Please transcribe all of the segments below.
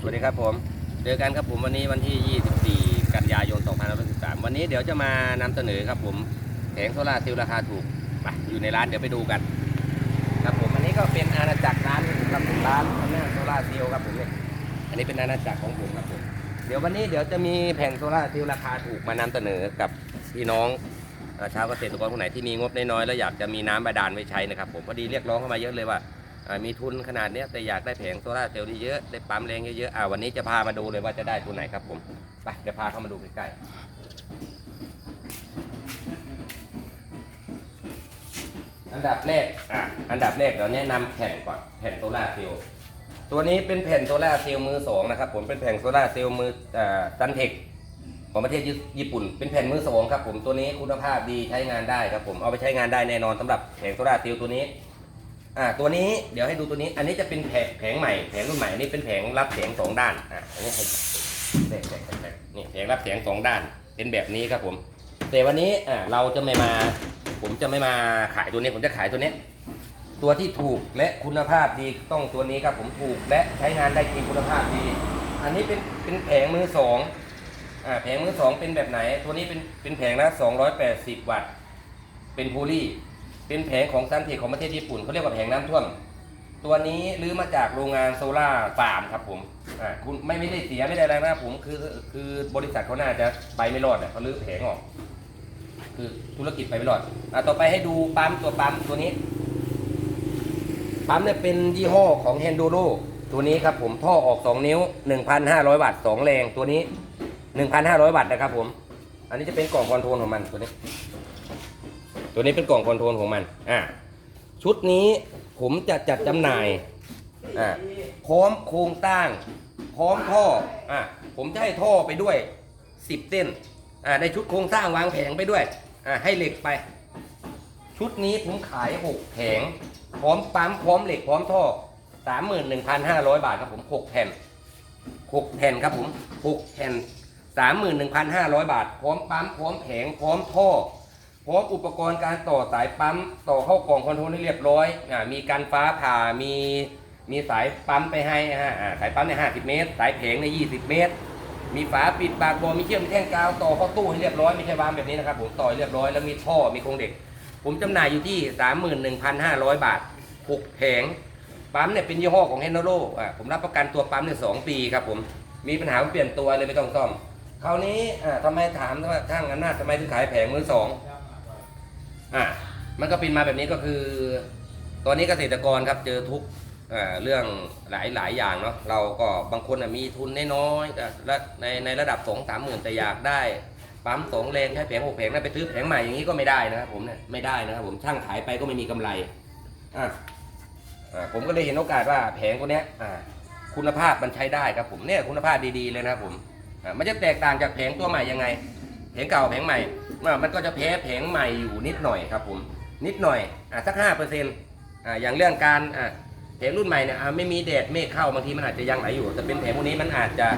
สวัสดีครับผมเจอกันครับผมวันนี้วันที่ 24 กันยายน 2563วันนี้เดี๋ยวจะมานำเสนอครับผมแผงโซลาร์เซลล์ราคาถูกไปอยู่ในร้านเดี๋ยวไปดูกัน ครับผมอันนี้ก็เป็นอาณาจักรร้านครับผมร้านอำนาจโซลาร์เซลล์ครับผมเนี่ยอันนี้เป็นอาณาจักรของผมครับผมเดี๋ยววันนี้เดี๋ยวจะมีแผงโซลาร์เซลล์ราคาถูกมานำเสนอกับพี่น้องชาวเกษตรกรคนไหนที่มีงบน้อยๆแล้วอยากจะมีน้ำบาดาลไว้ใช้นะครับผมพอดีเรียกร้องเข้ามาเยอะเลยว่า มีทุนขนาดนี้แต่อยากได้แผงโซลาเซลล์เยอะได้ปั๊มแรงเยอะๆอ่าวันนี้จะพามาดูเลยว่าจะได้ตัวไหนครับผมไปเดี๋ยวพาเข้ามาดูใกล้ๆอันดับแรกอะอันดับแรกเราแนะนำแผ่นก่อนแผ่นโซล่าเซลล์ตัวนี้เป็นแผ่นโซล่าเซลล์มือสองนะครับผมเป็นแผ่นโซล่าเซลล์มือซันเทคของประเทศญี่ปุ่น เป็นแผ่นมือสองครับผมตัวนี้คุณภาพดีใช้งานได้ครับผมเอาไปใช้งานได้แน่นอนสำหรับแผงโซล่าเซลล์ตัวนี้ อ่าตัวนี้เดี๋ยวให้ดูตัวนี้ อันนี้จะเป็นแผงแผงใหม่แผงรุ่นใหม่อันนี้เป็นแผงรับแสงสองด้านอ่าอันนี้แผงแผงแผงนี่แผงรับแสงสองด้าน เป็นแบบนี้ครับผม แต่วันนี้อ่าเราจะไม่มา ผมจะไม่มาขายตัวนี้ ผมจะขายตัวนี้ ตัวที่ถูกและคุณภาพดีต้องตัวนี้ครับผมถูกและใช้งานได้จริงคุณภาพดี อันนี้เป็นเป็นแผงมือสองอ่าแผงมือสองเป็นแบบไหน ตัวนี้เป็นเป็นแผงละ280วัตต์ เป็นพูลี่ เป็นแผงของซันเทคของประเทศญี่ปุ่นเขาเรียกว่าแผงน้ำท่วม ตัวนี้รื้อมาจากโรงงานโซล่าฟาร์มครับผมอ่าคุณไม่ไม่ได้เสียไม่ได้อะไรนะผมคือคือบริษัทเขาน่าจะไปไม่รอดอะเขารื้อแผงออก คือธุรกิจไปไม่รอดอ่าต่อไปให้ดูปั๊มตัวปั๊มตัวนี้ปั๊มเนี่ยเป็นยี่ห้อของ h e n d o r o ตัวนี้ครับผมท่อออก 2 นิ้ว 1,500 วัตต์2แรงตัวนี้ 1,500 วัตต์นะครับผม อันนี้จะเป็นกล่องคอนโทรลของมันตัวนี้ ตัวนี้เป็นกล่องคอนโทรลของมันอ่าชุดนี้ผมจะจัดจำหน่ายอ่าพร้อมโครงตั้งพร้อมท่ออ่าผมจะให้ท่อไปด้วย 10 เส้นอ่าในชุดโครงสร้างวางแผงไปด้วยอ่าให้เหล็กไป ชุดนี้ผมขาย 6 แผง พร้อมปั๊มพร้อมเหล็กพร้อมท่อ 31,500 บาทครับผม 6 แผ่น 6 แผ่นครับผม 6 แผ่น 31,500 บาท พร้อมปั๊มพร้อมแผงพร้อมท่อ พร้อมอุปกรณ์การต่อสายปั๊ม ต่อเข้ากล่องคอนโทรลให้เรียบร้อยอ่ามีการฟ้าผ่ามีมีสายปั๊มไปให้ฮะอ่าสายปั๊มใน50เมตร สายแผงใน20เมตร มีฝาปิดปากบอมีเชือกมีแท่งกาวต่อเข้าตู้ให้เรียบร้อยไม่ใช่วางแบบนี้นะครับผมต่อให้เรียบร้อยแล้วมีท่อมีโครงเด็ก ผมจำหน่ายอยู่ที่31,500บาท6แผงปั๊มเนี่ยเป็นยี่ห้อของ h e n o r o อ่าผมรับประกันตัวปั๊มเนี่ยสองปีครับผมมีปัญหาเปลี่ยนตัวเลยไม่ต้องซ่อมคราวนี้อ่าทำไมถามว่าช่างอำนาจทำไมถึงขายแผงมือสอง อะมันก็เป็นมาแบบนี้ก็คือ ตอนนี้เกษตรกรครับเจอทุกเรื่องหลายหลายอย่างเนาะเราก็บางคนมีทุนน้อยๆและในในระดับสองสามหมื่นแต่อยากได้ปั๊มสองแรงใช้แผงหกแผงนั่นไปซื้อแผงใหม่อย่างนี้ก็ไม่ได้นะครับผมเนี่ยไม่ได้นะครับผมช่างขายไปก็ไม่มีกำไรอะผมก็เลยเห็นโอกาสว่าแผงตัวเนี้ยคุณภาพมันใช้ได้ครับผมเนี่ยคุณภาพดีๆเลยนะครับผมมันจะแตกต่างจากแผงตัวใหม่ยังไง งเก่าแผงใหม่อะมันก็จะแพ้แผงใหม่อยู่นิดหน่อยครับผมนิดหน่อยอะสักห้าเปอร์เซ็นต์อะอย่างเรื่องการอะแผงรุ่นใหม่เนี่ยอะไม่มีแดดเมฆเข้าบางทีมันอาจจะยังไหลอยู่ แต่เป็นแผงพวกนี้มันอาจจะ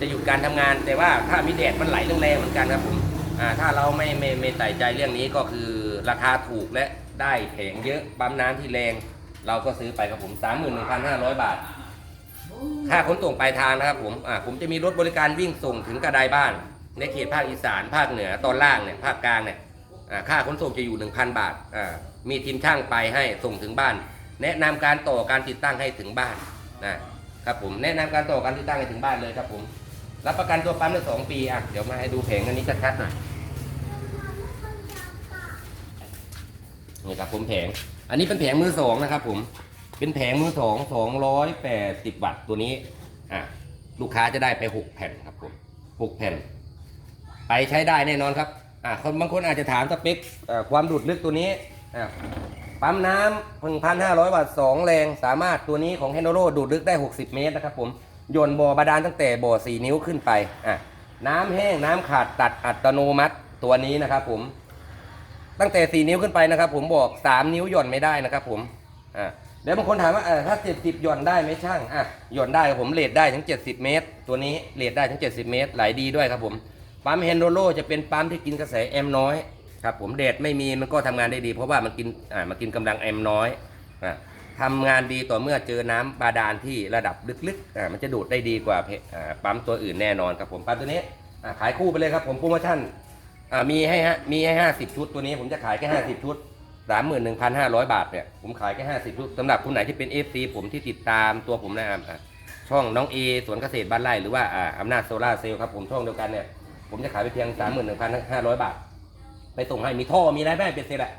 จะหยุดการทำงาน แต่ว่าถ้ามีแดดมันไหลแรงๆเหมือนกันครับผมอ่าถ้าเราไม่ไม่ไม่ใส่ใจเรื่องนี้ก็คือราคาถูกและได้แผงเยอะปั๊มน้ำที่แรง เราก็ซื้อไปครับผม31,500บาท ค่าขนส่งปลายทางนะครับผมอ่าผมจะมีรถบริการวิ่งส่งถึงกระไดบ้าน ในเขตภาคอีสานภาคเหนือตอนล่างเนี่ยภาคกลางเนี่ยค่าขนส่งจะอยู่ 1,000 บาทอ่ามีทีมช่างไปให้ส่งถึงบ้าน แนะนำการต่อการติดตั้งให้ถึงบ้านนะครับผมแนะนำการต่อการติดตั้งให้ถึงบ้านเลยครับผมรับประกันตัวปั๊มได้สองปีอะเดี๋ยวมาให้ดูแผงอันนี้ชัดๆหน่อยนี่ครับผมแผง อันนี้เป็นแผงมือสองนะครับผมเป็นแผงมือสองสองร้อยแปดสิบวัตต์ตัวนี้อะลูกค้าจะได้ไปหกแผ่นครับผมหกแผ่น ไปใช้ได้แน่นอนครับอะคนบางคนอาจจะถามสเปคความดูดลึกตัวนี้อะปั๊มน้ำพึงพันห้าร้อยวัตต์สองแรง สามารถตัวนี้ของ h e n o r o ดูดลึกได้ 60 เมตรนะครับผมโยนบ่อบาดาลตั้งแต่บ่อ 4 นิ้วขึ้นไปอะน้ำแห้งน้ำขาดตัดอัตโนมัติตัวนี้นะครับผม ตั้งแต่ 4 นิ้วขึ้นไปนะครับ ผมบอก 3 นิ้วหย่อนไม่ได้นะครับผมอ่าเดี๋ยวบางคนถามว่าเออถ้า 70 หย่อนได้ไหมช่างอะหย่อนได้ครับผมเลทได้ถึง 70 เมตร ตัวนี้เลทได้ถึง 70 เมตรไหลดีด้วยครับผม ปั๊มเฮนโดโลจะเป็นปั๊มที่กินกระแสแอมน้อยครับผมเดดไม่มีมันก็ทำงานได้ดี เพราะว่ามันกินอ่ามันกินกำลังแอมน้อยอ่าทำงานดีต่อเมื่อเจอน้ำบาดาลที่ระดับลึกๆอ่ามันจะดูดได้ดีกว่าอ่าปั๊มตัวอื่นแน่นอนครับผมปั๊มตัวนี้อ่าขายคู่ไปเลยครับผมโปรโมชั่นอ่ามีให้ฮะมีให้ห้าสิบชุดตัวนี้ผมจะขายแค่ห้าสิบชุดสามหมื่นหนึ่งพันห้าร้อยบาทเนี่ยผมขายแค่ห้าสิบชุดสำหรับคนไหนที่เป็นเอฟซีผมที่ติดตามตัวผมนะครับช่องน้องเอสวนเกษตรบ้านไร่หรือว่าอ่าอำนาจโซล่าเซลล์ครับผมช่องเดียวกันเนี่ย ผมจะขายไปเพียงสามหมื่นหนึ่งพันห้าร้อยบาท ไปส่งให้มีท่อมีอะไรแม่เป็นเสร็จแหละ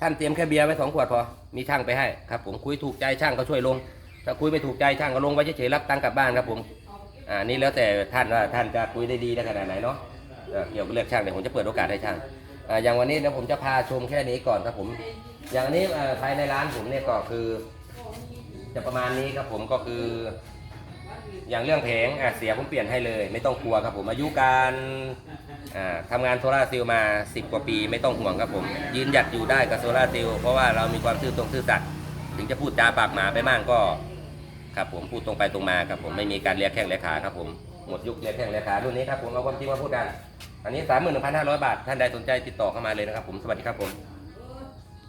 ท่านเตรียมแค่เบียร์ไว้สองขวดพอ มีช่างไปให้ครับผมคุยถูกใจช่างก็ช่วยลง ถ้าคุยไม่ถูกใจช่างก็ลงไว้เฉยๆรับตังค์กลับบ้านครับผมอ่านี่แล้วแต่ท่านว่าท่านจะคุยได้ดีได้ขนาดไหนเนาะเออเกี่ยวกับเรื่องช่างเดี๋ยวผมจะเปิดโอกาสให้ช่างอ่าอย่างวันนี้เดี๋ยวผมจะพาชมแค่นี้ก่อนครับผม อย่างนี้ภายในร้านผมเนี่ยก็คือ จะประมาณนี้ครับผมก็คือ อย่างเรื่องแผงอะเสียผมเปลี่ยนให้เลย ไม่ต้องกลัวครับผมอายุการอ่าทำงานโซลาร์เซลล์มา 10 กว่าปีไม่ต้องห่วงครับผม ยืนหยัดอยู่ได้กับโซลาร์เซลล์เพราะว่าเรามีความซื่อตรงซื่อสัตย์ถึงจะพูดจาปากหมาไปบ้างก็ครับผมพูดตรงไปตรงมาครับผมไม่มีการเรียกแข้งเรียกขาครับผมหมดยุคเรียกแข้งเรียกขารุ่นนี้ครับผมเอาความจริงมาพูดกัน อันนี้ 31,500 บาท ท่านใดสนใจติดต่อเข้ามาเลยนะครับผมสวัสดีครับผม